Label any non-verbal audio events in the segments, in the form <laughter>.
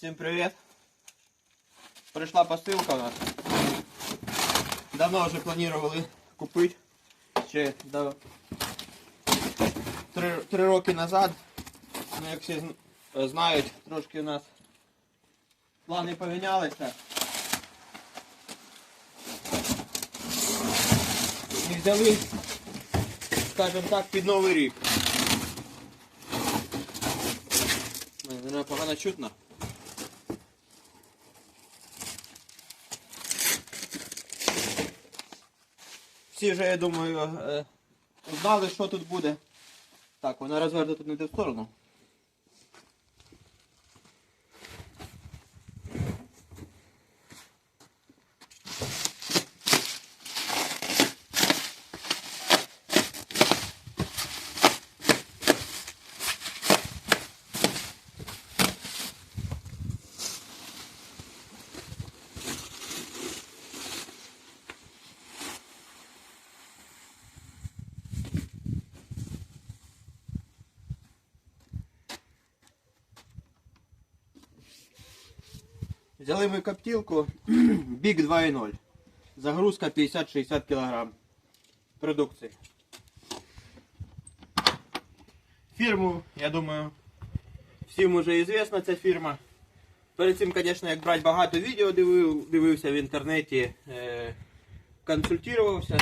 Всім привіт! Прийшла посилка у нас. Давно вже планували купити. Ще до... три, три роки назад. Ну, як всі зн- знають, трошки у нас плани помінялися. І взяли, скажімо так, під новий рік. Погано чутно. Всі вже, я думаю, е, знали, що тут буде. Так, вона розвернута не в сторону. Взяли ми коптілку <clears throat> Big 2.0. Загрузка 50-60 кг продукції. Фірму, я думаю, всім уже известна ця фірма. Перед цим, звісно, як брати багато відео дивив, дивився в інтернеті, е, консультувався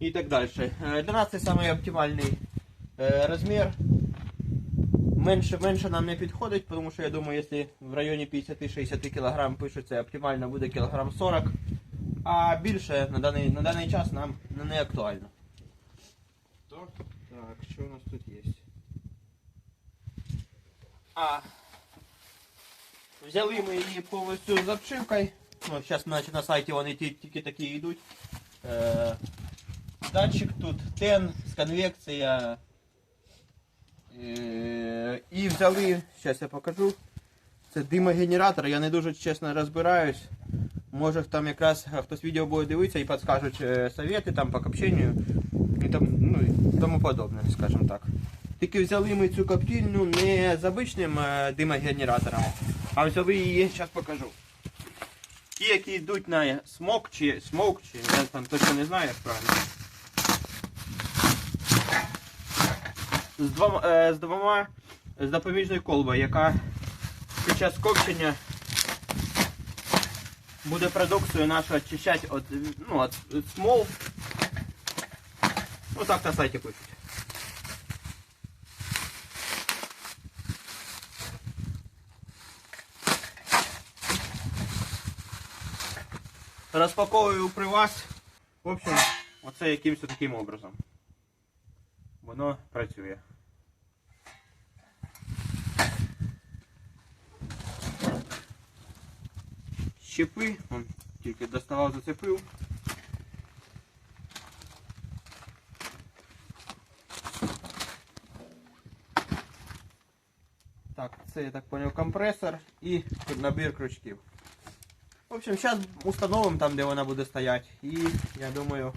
і так далі. Е, для нас це найоптимальний оптимальний е, розмір. Менше, менше нам не підходить, тому що я думаю, якщо в районі 50-60 кг пишеться оптимально буде кілограм 40, а більше на даний, на даний час нам не актуально. Так, так, що у нас тут є? А, взяли ми її повністю з обшивкою. Ну, зараз значить, на сайті вони ті- тільки такі йдуть. Е, датчик тут тен, з конвекція. Е, І взяли, зараз я покажу. Це димогенератор, я не дуже чесно розбираюсь. Може там якраз а, хтось відео буде дивитися і підскажуть е, совєти там по копченню і там, ну, тому подобне, скажімо так. Тільки взяли ми цю коптильню не з обичним е, димогенератором, а взяли її, зараз покажу. Ті, які йдуть на смок чи смок, чи я там точно не знаю, як правильно. З двома, е, з двома з допоміжною колбою, яка під час копчення буде продукцію нашу очищати від, ну, від смол. Ну так на сайті пишуть. Розпаковую при вас. В общем, оце якимось таким образом. Воно працює. Щепи, он тільки доставав, зацепив. Так, це я так понял компресор і набір крючків. В общем, зараз установимо там, де вона буде стояти. І я думаю,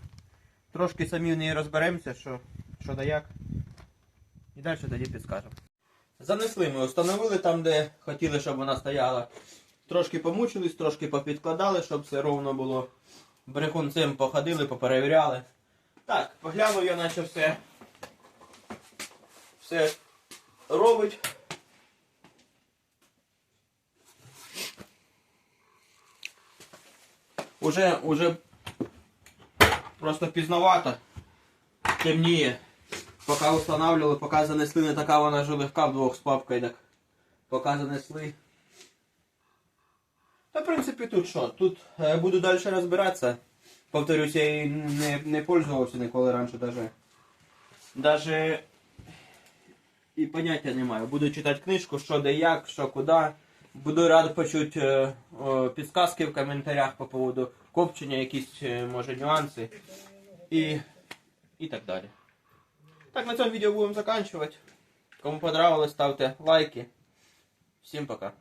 трошки самі в неї розберемося, що, що да як. І далі тоді підскажемо. Занесли ми, встановили там, де хотіли, щоб вона стояла. Трошки помучились, трошки попідкладали, щоб все ровно було. Брехунцем походили, поперевіряли. Так, поглянув я, наче все. Все робить. Уже, уже просто пізновато. Темніє. Поки встановлювали, поки занесли, не така вона вже легка вдвох з папкою, так. Поки занесли. Та в принципі тут що? Тут е, буду далі розбиратися. Повторюсь, я її не, не пользувався ніколи раніше даже. Даже і поняття не маю. Буду читати книжку, що де як, що куди. Буду радий почути е, о, підсказки в коментарях по поводу копчення, якісь е, може нюанси і, і так далі. Так, на цьому відео будемо закінчувати. Кому понравилось, ставте лайки. Всім пока.